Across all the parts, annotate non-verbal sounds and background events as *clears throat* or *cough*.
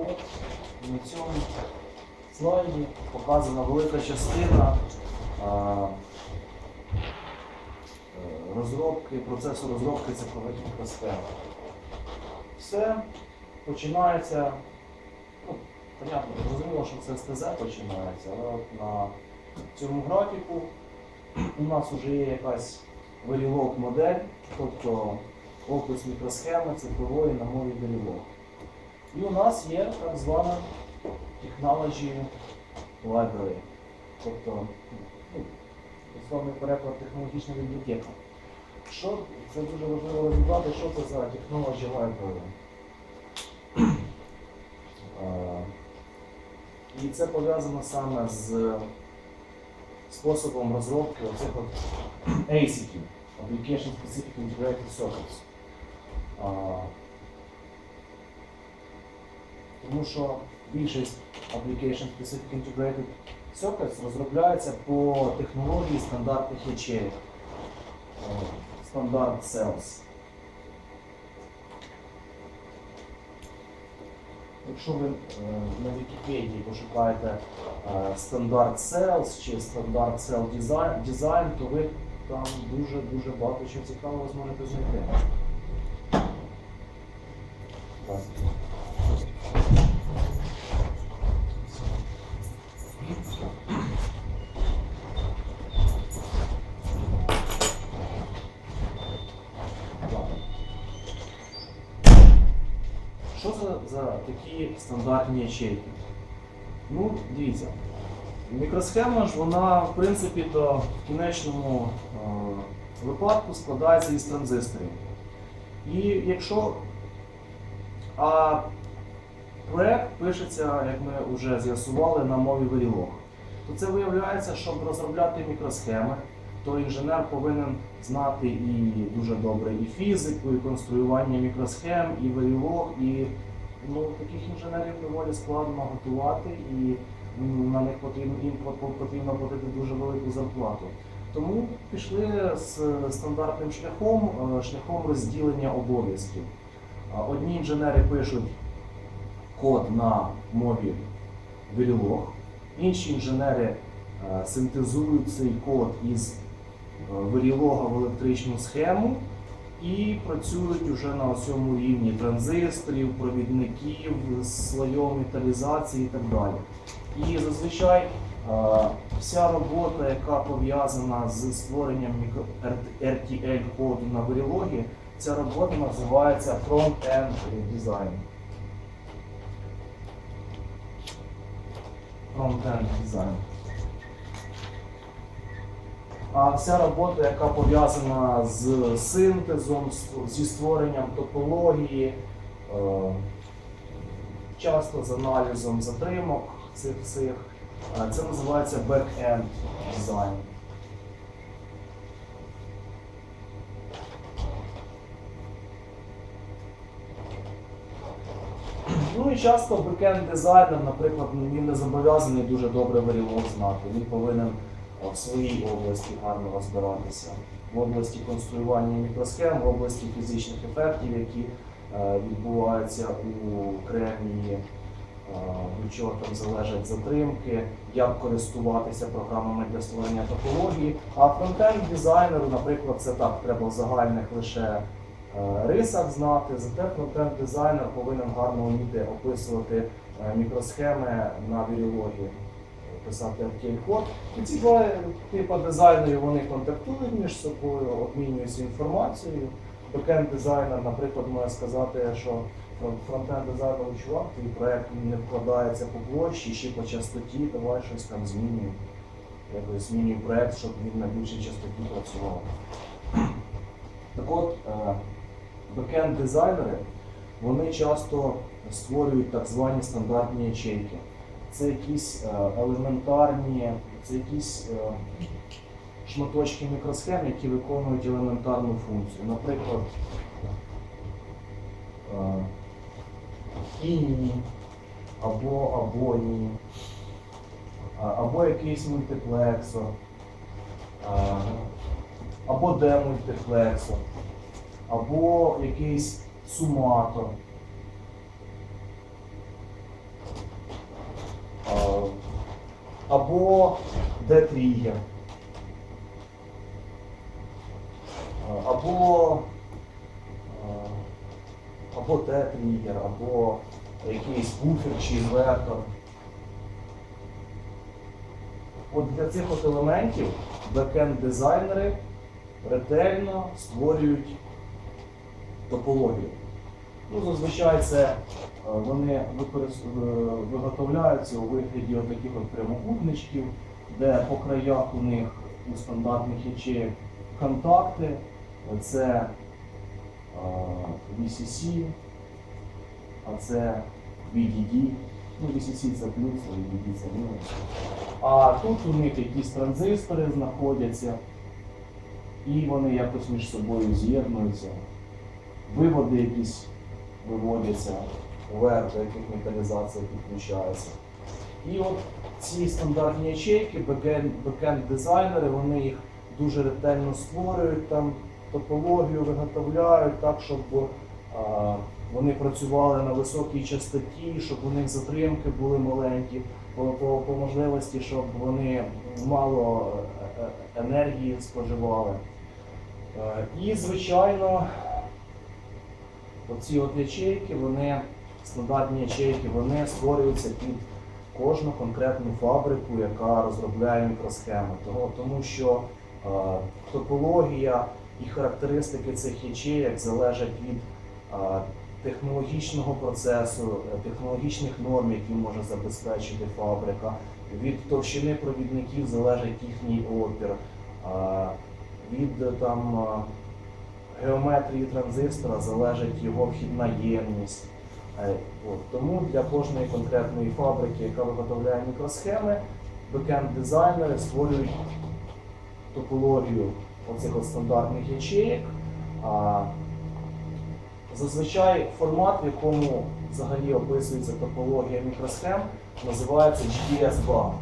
от на цьому слайді показана велика частина а, е, розробки, процесу розробки цифрових мікросхем. Все починається, ну, понятно, зрозуміло, що це з ТЗ починається, але от на цьому графіку у нас вже є якась Verilog модель, тобто опис мікросхеми цифрової на мові Verilog. І у нас є так звана Technology Library, тобто ну, основний переклад технологічна бібліотека. Що, це дуже важливо розібрати, що це за Technology Library. І це пов'язано саме з способом розробки оцих от ASIC, Application Specific Integrated Circuits. Тому що більшість Application Specific Integrated Circuits розробляється по технології стандартних ячеїв. Е, Стандарт Cells. Якщо ви е, на Вікіпедії пошукаєте е, стандарт Cells чи стандарт Cell Design, то ви там дуже-дуже багато чого цікавого зможете знайти. Так. Ладно. Що за, за такі стандартні ячейки? Ну, дивіться, мікросхема ж вона, в принципі, то в кінечному е, випадку складається із транзисторів. І якщо а проект пишеться, як ми вже з'ясували, на мові Verilog, то це виявляється, щоб розробляти мікросхеми, то інженер повинен знати і дуже добре і фізику, і конструювання мікросхем, і Verilog, і ну, таких інженерів доволі складно готувати, і на них потрібно їм потрібно платити дуже велику зарплату. Тому пішли з стандартним шляхом, е, шляхом розділення обов'язків. Одні інженери пишуть код на мові Verilog, інші інженери е, синтезують цей код із е, Verilog в електричну схему і працюють вже на цьому рівні транзисторів, провідників, слойов металізації і так далі. І зазвичай вся робота, яка пов'язана з створенням RTL коду на Verilog, ця робота називається Front-End Design. Front-End Design. А вся робота, яка пов'язана з синтезом, зі створенням топології, е, часто з аналізом затримок цих всіх, е, це називається back-end design. Ну і часто бекенд дизайнер, наприклад, він не зобов'язаний дуже добре Verilog знати. Він повинен в своїй області гарно розбиратися. В області конструювання мікросхем, в області фізичних ефектів, які е, відбуваються у кремнії, е, від чого там залежать затримки, як користуватися програмами для створення топології. А фронтенд дизайнеру, наприклад, це так, треба в загальних лише е, рисах знати, зате фронтенд дизайнер повинен гарно вміти описувати мікросхеми на вірілогі, писати RTL-код. І ці два типи дизайнерів вони контактують між собою, обмінюються інформацією. Бекенд дизайнер, наприклад, може сказати, що фронтенд дизайнер чувак, твій проект не вкладається по площі, ще по частоті, давай щось там змінюй. Якось змінюй проект, щоб він на більшій частоті працював. Так от, е, бекенд-дизайнери, вони часто створюють так звані стандартні ячейки. Це якісь е, елементарні, це якісь е, шматочки мікросхем, які виконують елементарну функцію. Наприклад, е, іні або абоні, або якийсь мультиплексор, або демультиплексор, або якийсь суматор. Або D-тригер. Е, Або, або Т-тригер, або якийсь буфер чи інвертор. От для цих от елементів бекенд-дизайнери ретельно створюють топологію. Ну, зазвичай це е, вони е, виготовляються у вигляді от таких прямокутничків, де по краях у них у стандартних ячеїв контакти, це е, VCC, а це VDD. Ну, VCC це плюс, а VDD це мінус. А тут у них якісь транзистори знаходяться, і вони якось між собою з'єднуються. Виводи якісь виводяться вверх, до яких металізація підключається. І от ці стандартні ячейки, бекенд- бекенд-дизайнери, вони їх дуже ретельно створюють, там топологію виготовляють так, щоб а, вони працювали на високій частоті, щоб у них затримки були маленькі, по, по, по можливості, щоб вони мало е, е, енергії споживали. Е, І, звичайно, оці от ячейки, вони, стандартні ячейки, вони створюються під кожну конкретну фабрику, яка розробляє мікросхеми. Тому, що е, топологія і характеристики цих ячеїк залежать від е, технологічного процесу, е, технологічних норм, які може забезпечити фабрика. Від товщини провідників залежить їхній опір, е, від там е, геометрії транзистора залежить його вхідна ємність. Е, от. Тому для кожної конкретної фабрики, яка виготовляє мікросхеми, бекенд-дизайнери створюють топологію оцих стандартних ячеїк. А, Зазвичай формат, в якому взагалі описується топологія мікросхем, називається GDS2.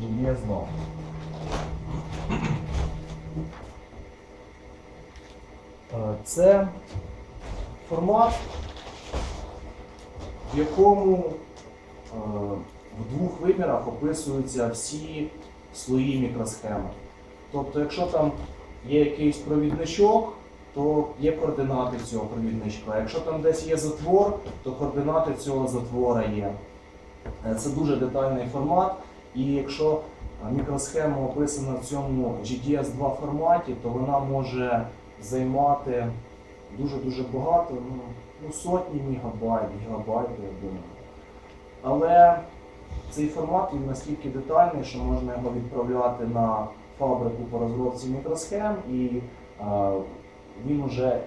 GDS2. Е, Це формат, в якому е, в двох вимірах описуються всі слої мікросхеми. Тобто, якщо там є якийсь провідничок, то є координати цього провідничка. Якщо там десь є затвор, то координати цього затвора є. Е, Це дуже детальний формат. І якщо е, мікросхема описана в цьому GDS2 форматі, то вона може займати дуже-дуже багато, ну, ну сотні мегабайт, гігабайт, я думаю. Але цей формат він настільки детальний, що можна його відправляти на фабрику по розробці мікросхем, і е, він уже е,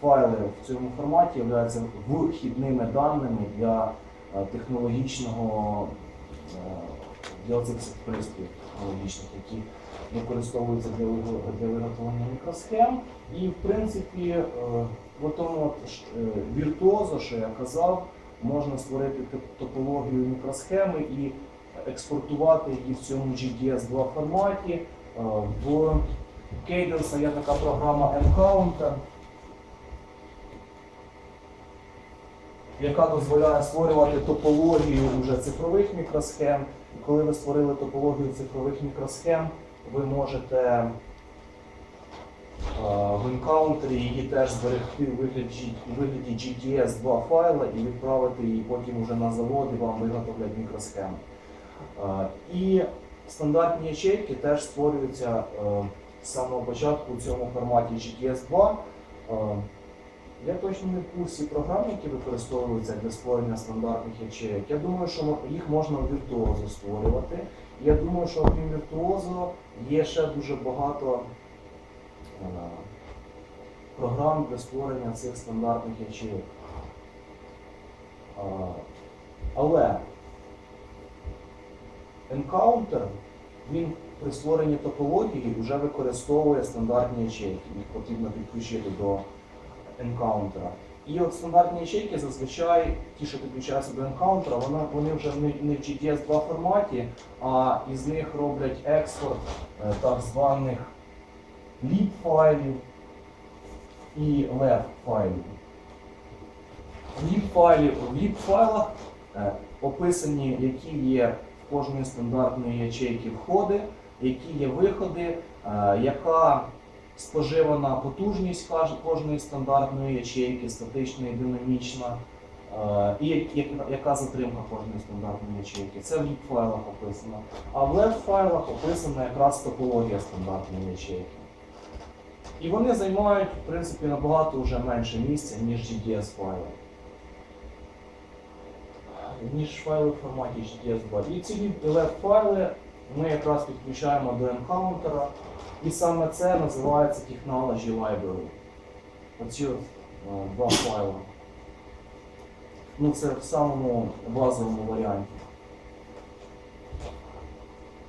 файли в цьому форматі являються вхідними даними для е, технологічного е, для цих пристроїв технологічних, які використовуються для, виго- для виготовлення мікросхем. І в принципі, е, в тому от, ш- е, віртуозо, що я казав, можна створити топологію мікросхеми і експортувати її в цьому GDS2 форматі. Е, В Cadence є така програма Encounter, яка дозволяє створювати топологію уже цифрових мікросхем. І коли ви створили топологію цифрових мікросхем, ви можете е, в Encounter її теж зберегти у вигляді, вигляді GDS2 файла і відправити її потім уже на завод і вам виготовлять мікросхеми. Е, І стандартні ячейки теж створюються е, з самого початку у цьому форматі GTS2. Е, Я точно не в курсі програм, які використовуються для створення стандартних ячеїк. Я думаю, що їх можна віртуозо створювати. Я думаю, що окрім віртуозо є ще дуже багато е, програм для створення цих стандартних ячеїк. Е, Але Encounter, він при створенні топології вже використовує стандартні ячейки. Їх потрібно підключити до Encounter. І от стандартні ячейки зазвичай, ті, що підключаються до Encounter, вони, вони вже не, в GDS2 форматі, а із них роблять експорт е, так званих lib файлів і left файлів. Файлів в lib файлах е, описані, які є в кожної стандартної ячейки входи, які є виходи, е, яка споживана потужність кожної стандартної ячейки, статична і динамічна, е, і як- як- яка затримка кожної стандартної ячейки. Це в ліп-файлах описано. А в лев-файлах описана якраз топологія стандартної ячейки. І вони займають, в принципі, набагато вже менше місця, ніж GDS файли. Ніж файли в форматі GDS2. І ці LF-файли ми якраз підключаємо до енкаунтера. І саме це називається Technology Library. Оці от, е, два файли. Ну, це в самому базовому варіанті.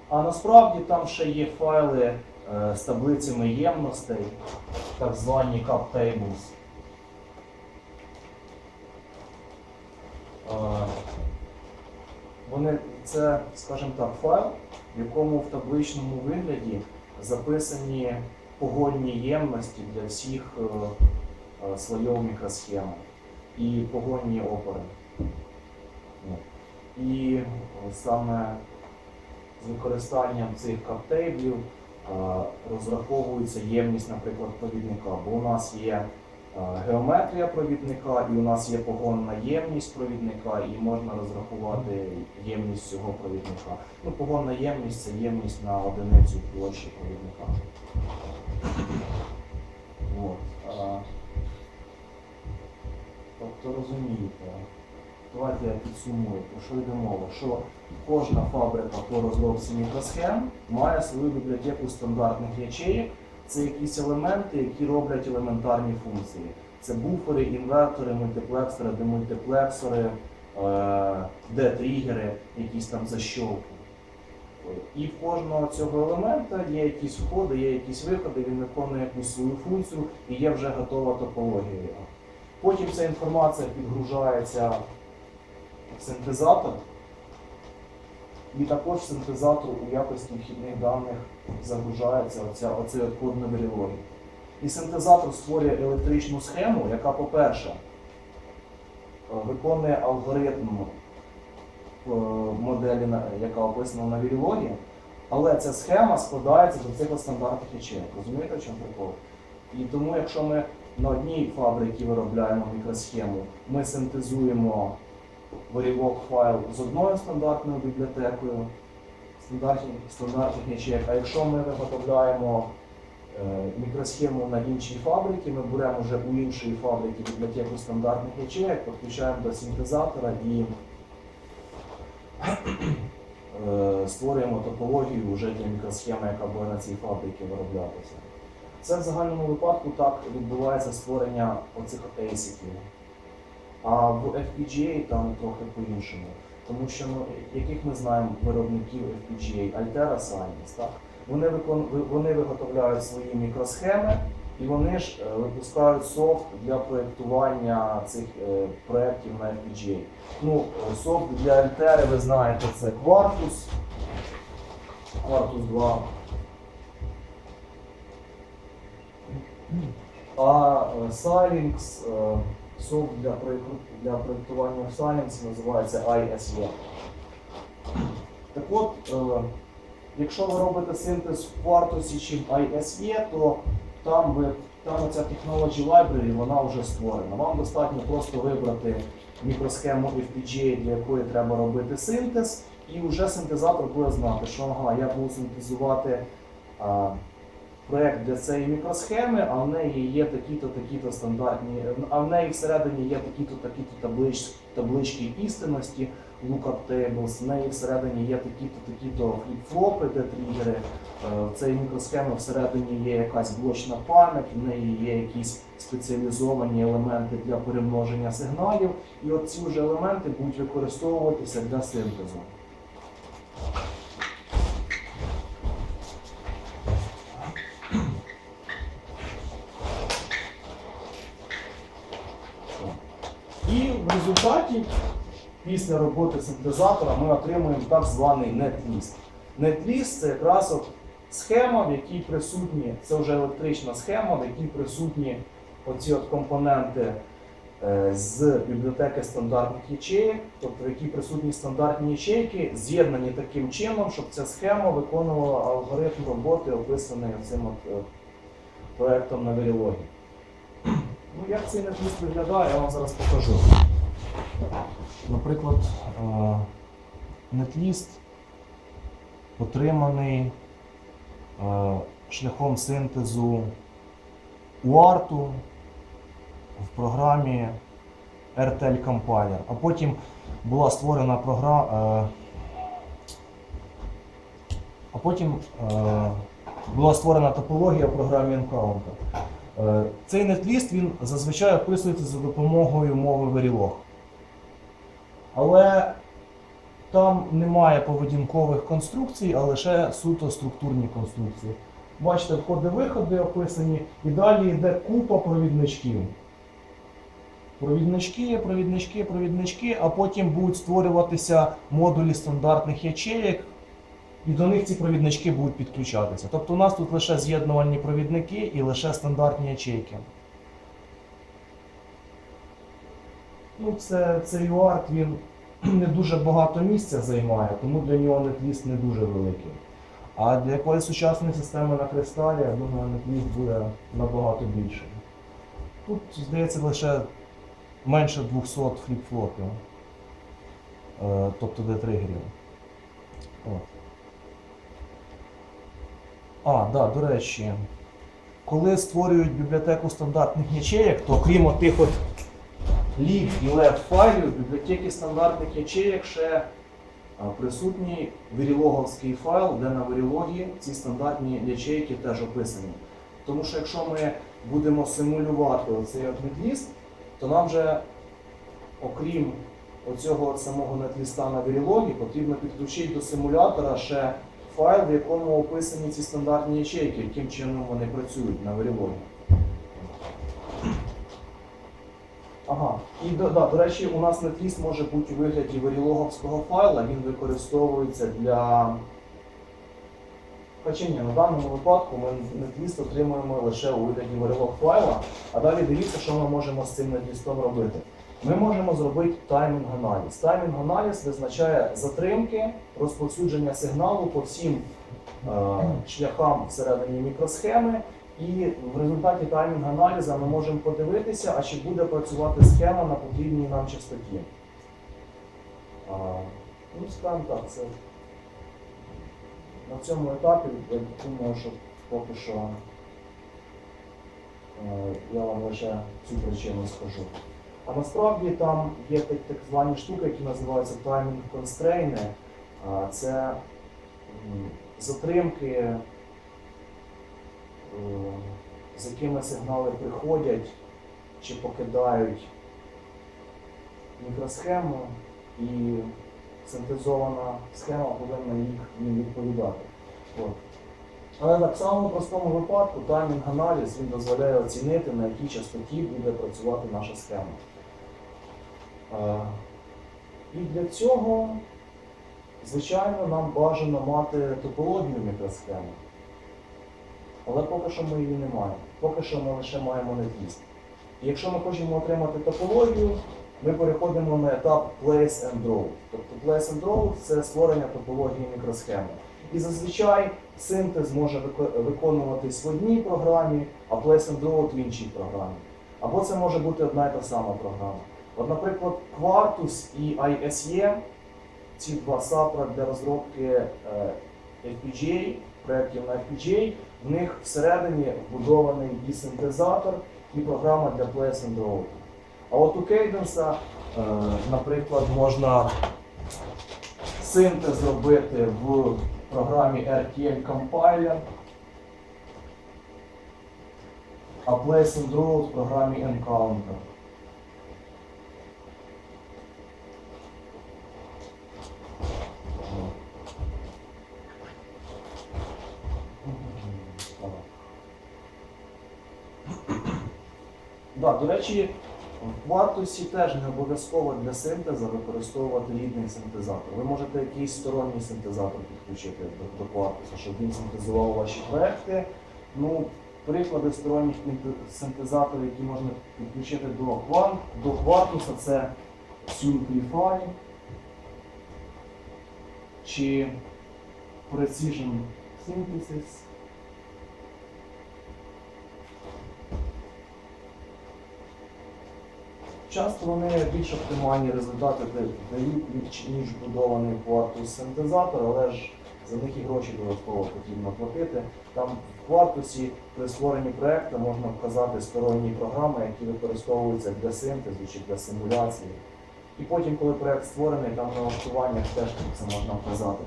А насправді там ще є файли е, з таблицями ємностей, так звані cup tables. Е, Вони, це, скажімо так, файл, в якому в табличному вигляді записані погодні ємності для всіх е, е, слоїв мікросхеми і погодні опори. І е, саме з використанням цих каптейблів розраховується ємність, наприклад, провідника. Бо у нас є геометрія провідника, і у нас є погонна ємність провідника, і можна розрахувати ємність цього провідника. Ну, погонна ємність це ємність на одиницю площі провідника. От. Тобто розумієте, давайте я підсумую, про що йде мова, що кожна фабрика по розробці мікросхем має свою бібліотеку стандартних ячеїк. Це якісь елементи, які роблять елементарні функції. Це буфери, інвертори, мультиплексори, демультиплексори, е, де-тригери, якісь там защолки. І в кожного цього елемента є якісь входи, є якісь виходи, він виконує якусь свою функцію і є вже готова топологія. Потім ця інформація підгружається в синтезатор, і також синтезатор у якості вхідних даних загружається оця, оцей код на Verilog. І синтезатор створює електричну схему, яка, по-перше, е, виконує алгоритм е, моделі, яка описана на Verilog, але ця схема складається до цих стандартних ячеїк. Розумієте, в чому прикол? І тому, якщо ми на одній фабриці виробляємо мікросхему, ми синтезуємо Verilog файл з одною стандартною бібліотекою стандартних, стандартних ячеїк. А якщо ми виготовляємо е, мікросхему на іншій фабриці, ми беремо вже у іншої фабрики бібліотеку стандартних ячеїк, підключаємо до синтезатора і е, створюємо топологію вже для мікросхеми, яка буде на цій фабриці вироблятися. Це в загальному випадку так відбувається створення оцих ASIC. А в FPGA там трохи по-іншому. Тому що ну, яких ми знаємо виробників FPGA, Altera Science, так? Вони, викон... вони виготовляють свої мікросхеми і вони ж е, випускають софт для проєктування цих е, проєктів на FPGA. Ну, софт для Altera, ви знаєте, це Quartus, Quartus 2. А е, Е, для, для проєктування Xilinx називається ISE. Так от, е, якщо ви робите синтез в Quartus чи в ISE, то там, ви, там ця Technology Library вона вже створена. Вам достатньо просто вибрати мікросхему FPGA, для якої треба робити синтез, і вже синтезатор буде знати, що ага, я буду синтезувати а, проект для цієї мікросхеми, а в неї є такі-то, такі-то стандартні, а в неї всередині є такі-то, такі-то таблич, таблички істинності, lookup tables, в неї всередині є такі-то, такі-то фліп-флопи, де тригери. Е, В цій мікросхемі всередині є якась блочна пам'ять, в неї є якісь спеціалізовані елементи для перемноження сигналів, і от ці вже елементи будуть використовуватися для синтезу. І в результаті, після роботи синтезатора, ми отримуємо так званий нетліст. Нетліст це якраз от схема, в якій присутні, це вже електрична схема, в якій присутні оці от компоненти е, з бібліотеки стандартних ячеїк, тобто в якій присутні стандартні ячейки, з'єднані таким чином, щоб ця схема виконувала алгоритм роботи, описаний цим от, е, проектом на Verilog. Ну, як цей нетліст виглядає, я вам зараз покажу. Наприклад, е, нетліст отриманий е, шляхом синтезу UART в програмі RTL Compiler. А потім була створена програма. А потім е, була створена топологія в програмі Encounter. Е, Цей нетліст він зазвичай описується за допомогою мови Verilog. Але там немає поведінкових конструкцій, а лише суто структурні конструкції. Бачите, входи-виходи описані, і далі йде купа провідничків. Провіднички, провіднички, провіднички, а потім будуть створюватися модулі стандартних ячеїк, і до них ці провіднички будуть підключатися. Тобто у нас тут лише з'єднувальні провідники і лише стандартні ячейки. Ну, це, цей UART, він *clears throat* не дуже багато місця займає, тому для нього нетліст не дуже великий. А для якоїсь сучасної системи на кристалі, я думаю, нетліст буде набагато більший. Тут, здається, лише менше 200 фліп-флопів, е, тобто детригерів. От. А, да, до речі, коли створюють бібліотеку стандартних ячеїк, то крім тих от lib і left файлів, в бібліотеці стандартних ячеїк ще присутній вірілоговський файл, де на вірілогі ці стандартні ячейки теж описані. Тому що якщо ми будемо симулювати оцей нетліст, то нам вже, окрім оцього самого нетліста на вірілогі, потрібно підключити до симулятора ще файл, в якому описані ці стандартні ячейки, яким чином вони працюють на вірілогі. Ага, і до, да, до речі, у нас нетліст може бути у вигляді варілоговського файла, він використовується для. Хоча на даному випадку ми нетліст отримуємо лише у вигляді варілог файла, а далі дивіться, що ми можемо з цим нетлістом робити. Ми можемо зробити таймінг-аналіз. Таймінг-аналіз визначає затримки розповсюдження сигналу по всім е, шляхам всередині мікросхеми. І в результаті таймінг-аналізу ми можемо подивитися, а чи буде працювати схема на потрібній нам частоті. А, ну, скажімо так, це на цьому етапі я думаю, що поки що е, я вам лише цю причину скажу. А насправді там є так, так звані штуки, які називаються constraint. А, Це затримки з якими сигнали приходять чи покидають мікросхему, і синтезована схема повинна їх їм відповідати. От. Але так само в простому випадку таймінг-аналіз він дозволяє оцінити, на якій частоті буде працювати наша схема. Е, І для цього, звичайно, нам бажано мати топологію мікросхеми. Але поки що ми її не маємо. Поки що ми лише маємо нетліст. І якщо ми хочемо отримати топологію, ми переходимо на етап Place and Draw. Тобто Place and Draw це створення топології мікросхеми. І зазвичай синтез може виконуватись в одній програмі, а Place and Draw в іншій програмі. Або це може бути одна і та сама програма. От, наприклад, Quartus і ISE, ці два сапра для розробки е, FPGA, проєктів на FPGA, в них всередині вбудований і синтезатор, і програма для Place and Draw. А от у е, наприклад, можна синтез зробити в програмі RTL Compiler, а Place and Draw в програмі Encounter. Да, до речі, в Quartus теж не обов'язково для синтезу використовувати рідний синтезатор. Ви можете якийсь сторонній синтезатор підключити до, до Quartus, щоб він синтезував ваші проекти. Ну, Приклади сторонніх синтезаторів, які можна підключити до квант, до Quartus, це Simplify чи Precision Synthesis. Часто вони більш оптимальні результати дають, ніж- будований Quartus синтезатор, але ж за них і гроші додатково потрібно платити. Там в Квартусі при створенні проекту можна вказати сторонні програми, які використовуються для синтезу чи для симуляції. І потім, коли проект створений, там на налаштуваннях теж це можна вказати.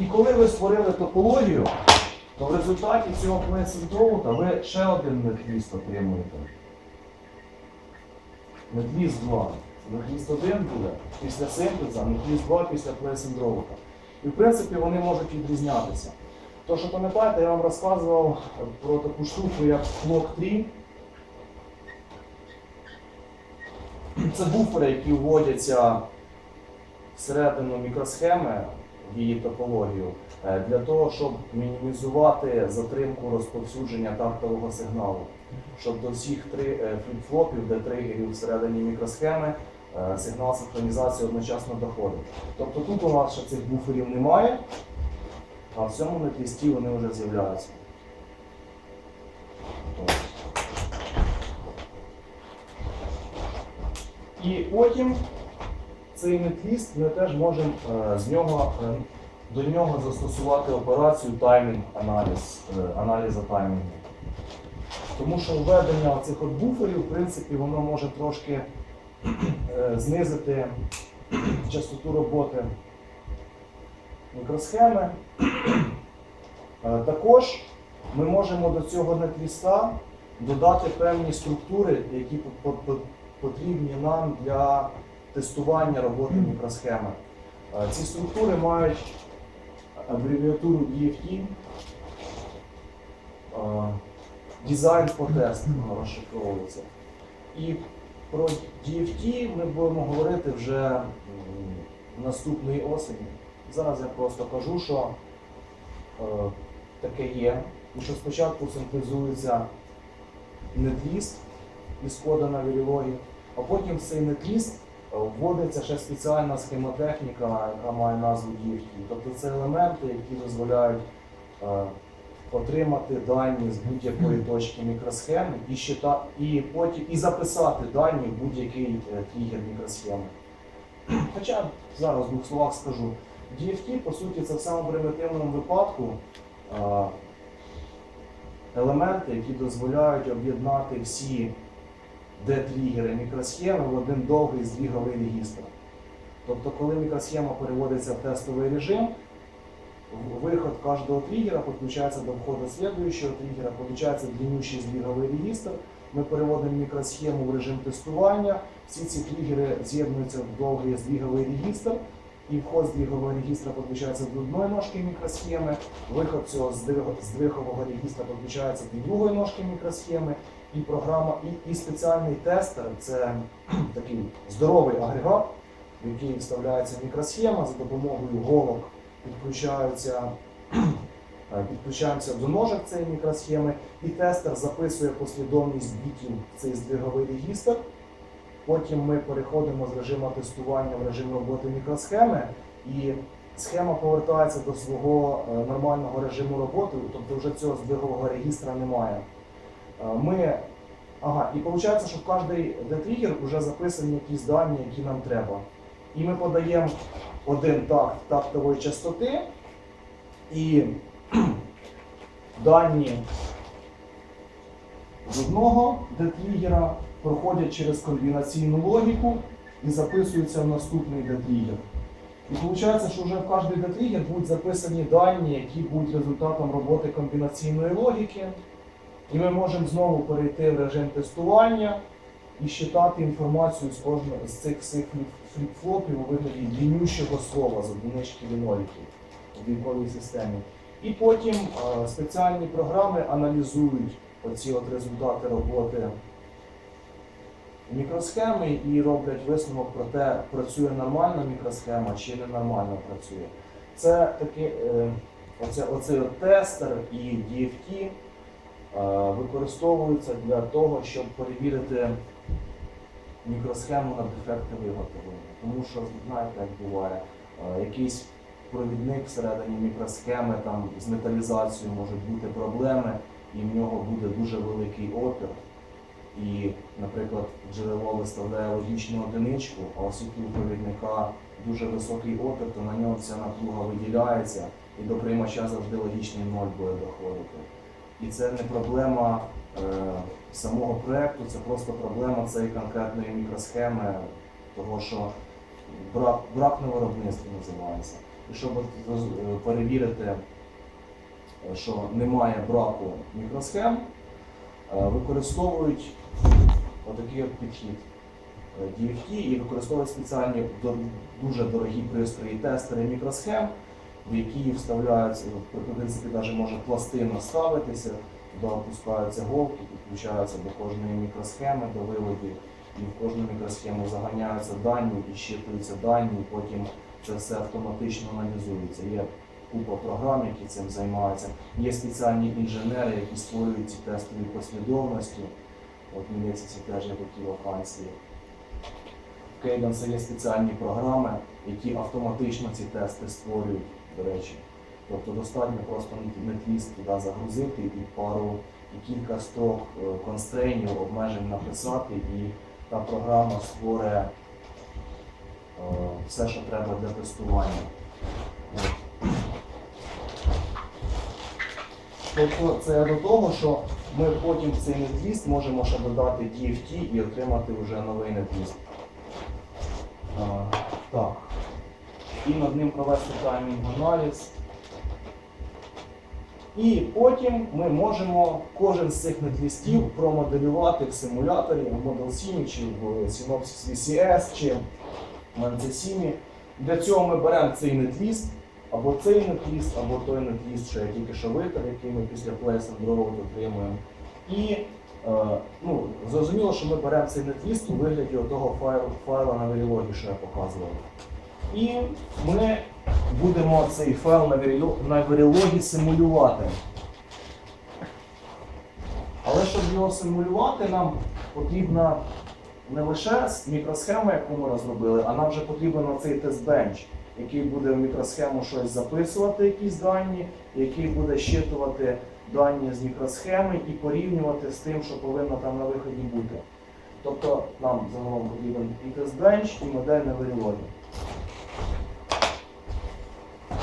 І коли ви створили топологію, то в результаті цього плейсендроута ви ще один нетліст отримуєте. Нетліст 2. Нетліст 1 буде після синтеза, нетліст 2 після плейсендроута. І в принципі вони можуть відрізнятися. То, що пам'ятаєте, я вам розказував про таку штуку, як Clock 3. Це буфери, які вводяться всередину мікросхеми її топологію е, для того, щоб мінімізувати затримку розповсюдження тактового сигналу. Щоб до всіх три е, фліп-флопів, де тригерів всередині мікросхеми, е, сигнал синхронізації одночасно доходить. Тобто тут у нас ще цих буферів немає, а в цьому нетлісті вони вже з'являються. І потім цей нетліст ми теж можемо е, з нього, е, до нього застосувати операцію таймінг аналіз, е, аналіза таймінгу. Тому що введення цих от буферів, в принципі, воно може трошки знизити частоту роботи мікросхеми. Також ми можемо до цього нетліста додати певні структури, які по- по- потрібні нам для тестування роботи мікросхеми. Е, Ці структури мають абревіатуру DFT. е, Design for розшифровується. І про DFT ми будемо говорити вже м, наступної осені. Зараз я просто кажу, що е, таке є. І що спочатку синтезується нетліст із кода на вірілогі, а потім цей нетліст вводиться ще спеціальна схемотехніка, яка має назву DFT. Тобто це елементи, які дозволяють е, отримати дані з будь-якої точки мікросхеми і, щита, і, потім, і записати дані в будь-який е, тригер мікросхеми. Хоча зараз в двох словах скажу, DFT, по суті, це в самому примітивному випадку е, елементи, які дозволяють об'єднати всі D-тригери мікросхеми в один довгий здвіговий регістр. Тобто, коли мікросхема переводиться в тестовий режим, виход кожного триггера подключается до входа следующего триггера, получается длиннющий сдвиговый регистр. Ми переводимо мікросхему в режим тестування. Всі ці триггери з'єднуються в довгий здвіговий регістр. І вход здвігового регістра підключається до одної ножки мікросхеми, виход цього здвигового регістра підключається до другої ножки мікросхеми, і програма, і, і спеціальний тестер це *clears throat* такий здоровий агрегат, в який вставляється мікросхема за допомогою голок підключаються, *clears throat* е, підключаємося до ножок цієї мікросхеми, і тестер записує послідовність бітів в цей здвиговий регістр. Потім ми переходимо з режиму тестування в режим роботи мікросхеми, і схема повертається до свого е, нормального режиму роботи, тобто вже цього здвигового регістра немає. Е, Ми, ага, і виходить, що в кожний детригер вже записані якісь дані, які нам треба. І ми подаємо один такт тактової частоти, і дані з одного детригера проходять через комбінаційну логіку і записуються в наступний детригер. І виходить, що вже в кожний детригер будуть записані дані, які будуть результатом роботи комбінаційної логіки. І ми можемо знову перейти в режим тестування і считати інформацію з кожного з цих всіх фліп- фліп-флопів у вигляді длиннющого слова з одинички ліноліків у віковій системі. І потім е, спеціальні програми аналізують оці от результати роботи мікросхеми і роблять висновок про те, працює нормальна мікросхема чи ненормально працює. Це таки е, оце, оцей тестер і DFT використовуються для того, щоб перевірити мікросхему на дефекти виготовлення. Тому що, знаєте, як буває, е, якийсь провідник всередині мікросхеми там, з металізацією можуть бути проблеми, і в нього буде дуже великий опір. І, наприклад, джерело виставляє логічну одиничку, а оскільки у провідника дуже високий опір, то на нього вся напруга виділяється, і до приймача завжди логічний ноль буде доходити. І це не проблема е, самого проекту, це просто проблема цієї конкретної мікросхеми, того що брак, брак на виробництві називається. І щоб е, перевірити, е, що немає браку мікросхем, е, використовують отакий от підхід DFT і використовують спеціальні дуже дорогі пристрої тестери мікросхем, в які вставляються, в принципі, навіть може пластина ставитися, туди опускаються голки, підключаються до кожної мікросхеми, до виводів, і в кожну мікросхему заганяються дані і щитуються дані, і потім це все автоматично аналізується. Є купа програм, які цим займаються. Є спеціальні інженери, які створюють ці тестові послідовності. От Мексиці теж є такі вакансії. В Cadence є спеціальні програми, які автоматично ці тести створюють, речі. Тобто достатньо просто нетліст туди загрузити і пару і кілька строк е, констрейнів, обмежень написати, і та програма створює е, все, що треба для тестування. Тобто це до того, що ми потім цей нетліст можемо ще додати DFT і отримати вже новий нетліст. А, так. І над ним провести таймінг-аналіз. І потім ми можемо кожен з цих нетлістів промоделювати в симуляторі в Model Sim, чи в Synopsys VCS, чи в Manzesimi. Для цього ми беремо цей нетліст, або цей нетліст, або той нетліст, що я тільки що витер, який ми після Place Road отримуємо. І е, ну, зрозуміло, що ми беремо цей нетліст у вигляді того файлу, файла на Verilog, що я показував. І ми будемо цей файл на Verilog симулювати. Але щоб його симулювати, нам потрібна не лише мікросхема, яку ми розробили, а нам вже потрібен цей тест-бенч, який буде в мікросхему щось записувати, якісь дані, який буде щитувати дані з мікросхеми і порівнювати з тим, що повинно там на виході бути. Тобто нам загалом потрібен і тест-бенч, і модель на Verilog.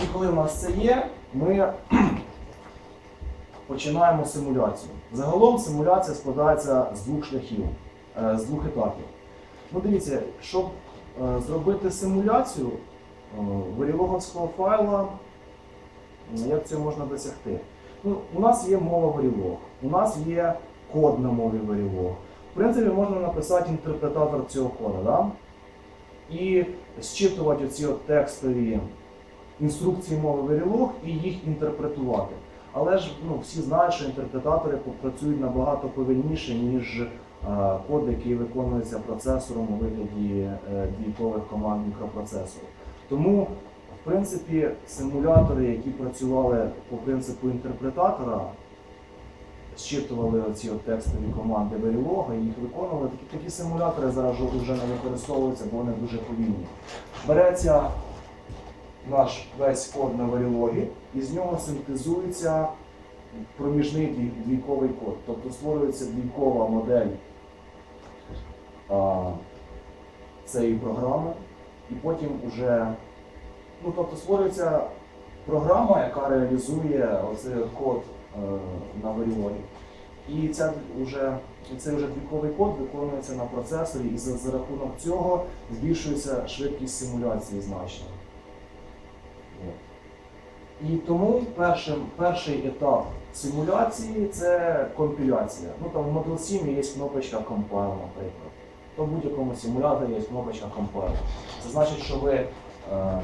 І коли в нас це є, ми *clears throat* починаємо симуляцію. Загалом симуляція складається з двох шляхів, е, з двох етапів. Ну, дивіться, щоб е, зробити симуляцію е, варілоговського файла, як це можна досягти? Ну, у нас є мова Verilog, у нас є код на мові Verilog. В принципі, можна написати інтерпретатор цього коду, да? і зчитувати оці от текстові інструкції мови Verilog і їх інтерпретувати. Але ж ну, всі знають, що інтерпретатори працюють набагато повільніше, ніж е, код, який виконується процесором у вигляді е, двійкових команд мікропроцесору. Тому, в принципі, симулятори, які працювали по принципу інтерпретатора, зчитували оці от текстові команди Verilog і їх виконували. Такі, такі симулятори зараз вже не використовуються, бо вони дуже повільні. Береться наш весь код на Verilog, і з нього синтезується проміжний двійковий код. Тобто створюється двійкова модель а, цієї програми, і потім уже, ну тобто створюється програма, яка реалізує оцей код е, на Verilog. І ця вже, цей вже двійковий код виконується на процесорі, і за, за рахунок цього збільшується швидкість симуляції значно. І тому першим, перший етап симуляції це компіляція. Ну там в Model 7 є кнопочка Compile, наприклад. То в будь-якому симуляторі є кнопочка Compile. Це значить, що ви е, е,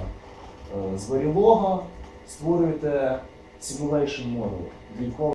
з Verilog створюєте simulation model,